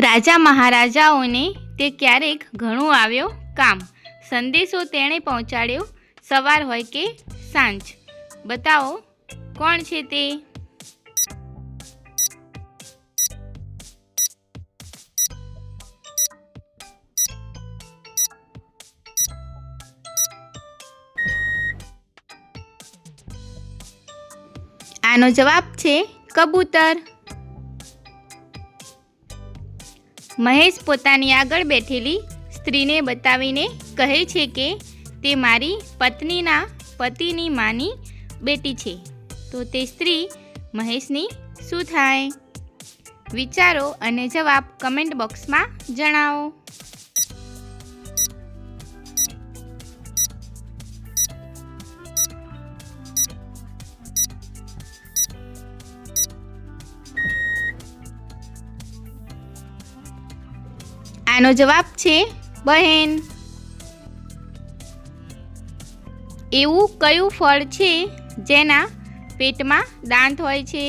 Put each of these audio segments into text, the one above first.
રાજા મહારાજાઓને તે ક્યારેક ઘણું આવ્યો કામ. સંદેશો તેણે પહોંચાડ્યો સવાર હોય કે સાંજ. બતાવો, કોણ છે તે? આનો જવાબ છે કબૂતર. મહેશ પોતાની આગળ બેઠેલી સ્ત્રીને બતાવીને કહે છે કે તે મારી પત્નીના પતિની માની બેટી છે. તો તે સ્ત્રી મહેશની શું થાય? વિચારો અને જવાબ કમેન્ટ બોક્સમાં જણાવો. આનો જવાબ છે બહેન. એવું કયું ફળ છે જેના પેટમાં દાંત હોય છે?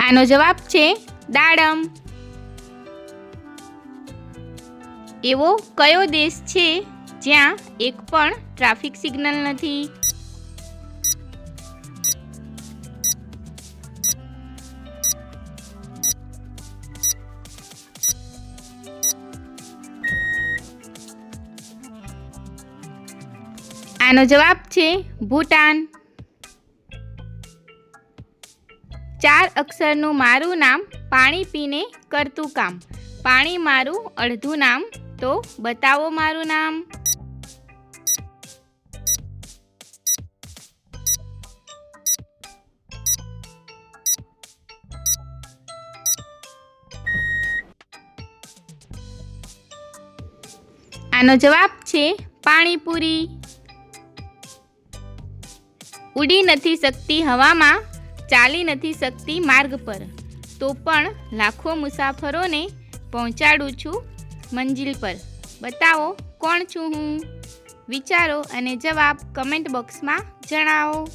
આનો જવાબ છે દાડમ. એવો કયો દેશ છે જ્યાં એક પણ ટ્રાફિક સિગ્નલ નથી? આનો જવાબ છે ભૂટાન. ચાર અક્ષરનું મારું નામ પાણી પીને કરતું કામ. પાણી મારું અડધું નામ તો બતાવો મારું નામ. આનો જવાબ છે પાણીપુરી. ઉડી નથી શકતી હવામાં, ચાલી નથી શકતી માર્ગ પર. તો પણ લાખો મુસાફરોને પહોંચાડું છું મંજિલ પર. બતાવો, કોણ છું હું? વિચારો અને જવાબ કમેન્ટ બોક્સમાં જણાવો.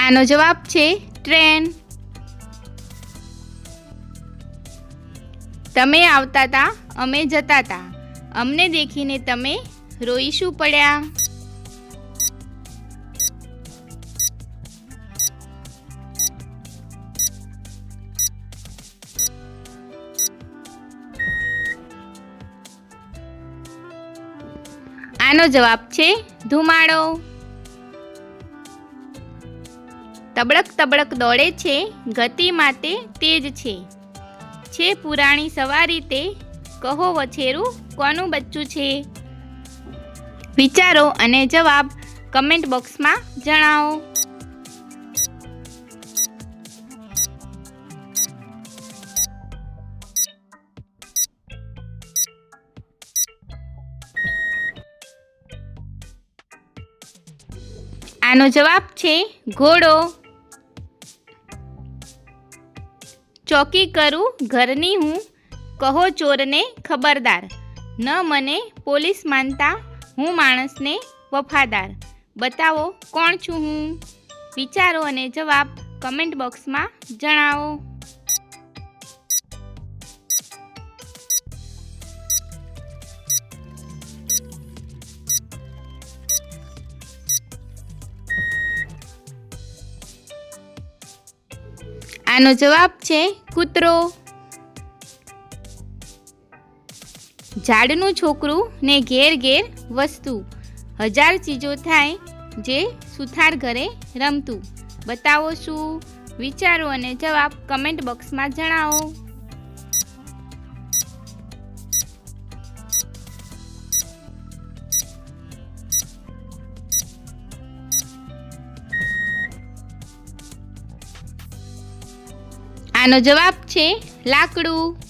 આનો જવાબ છે ટ્રેન. તમે આવતા હતા અમે જતા હતા અમને દેખીને તમે રોઈ શું પડ્યા. આનો જવાબ છે ધુમાડો. તબડક તબડક દોડે છે, ગતિ માટે તેજ છે. છે પુરાણી સવારી તે કહો વછેરું, કોનું બચ્ચું છે? વિચારો અને જવાબ કમેન્ટ બોક્સમાં જણાવો. આનો જવાબ છે ઘોડો. ચોકી કરું ઘરની હું કહો ચોરને ખબરદાર. ન મને પોલીસ માનતા હું માણસને વફાદાર. બતાવો કોણ છું હું? વિચારો અને જવાબ કમેન્ટ બોક્સમાં જણાવો. આનો જવાબ છે કૂતરો. ઝાડનું છોકરું ને ઘેર ઘેર વસ્તુ. હજાર ચીજો થાય જે સુથાર ઘરે રમતું. બતાવો શું? વિચારો અને જવાબ કમેન્ટ બોક્સમાં જણાવો. આનો જવાબ છે લાકડું.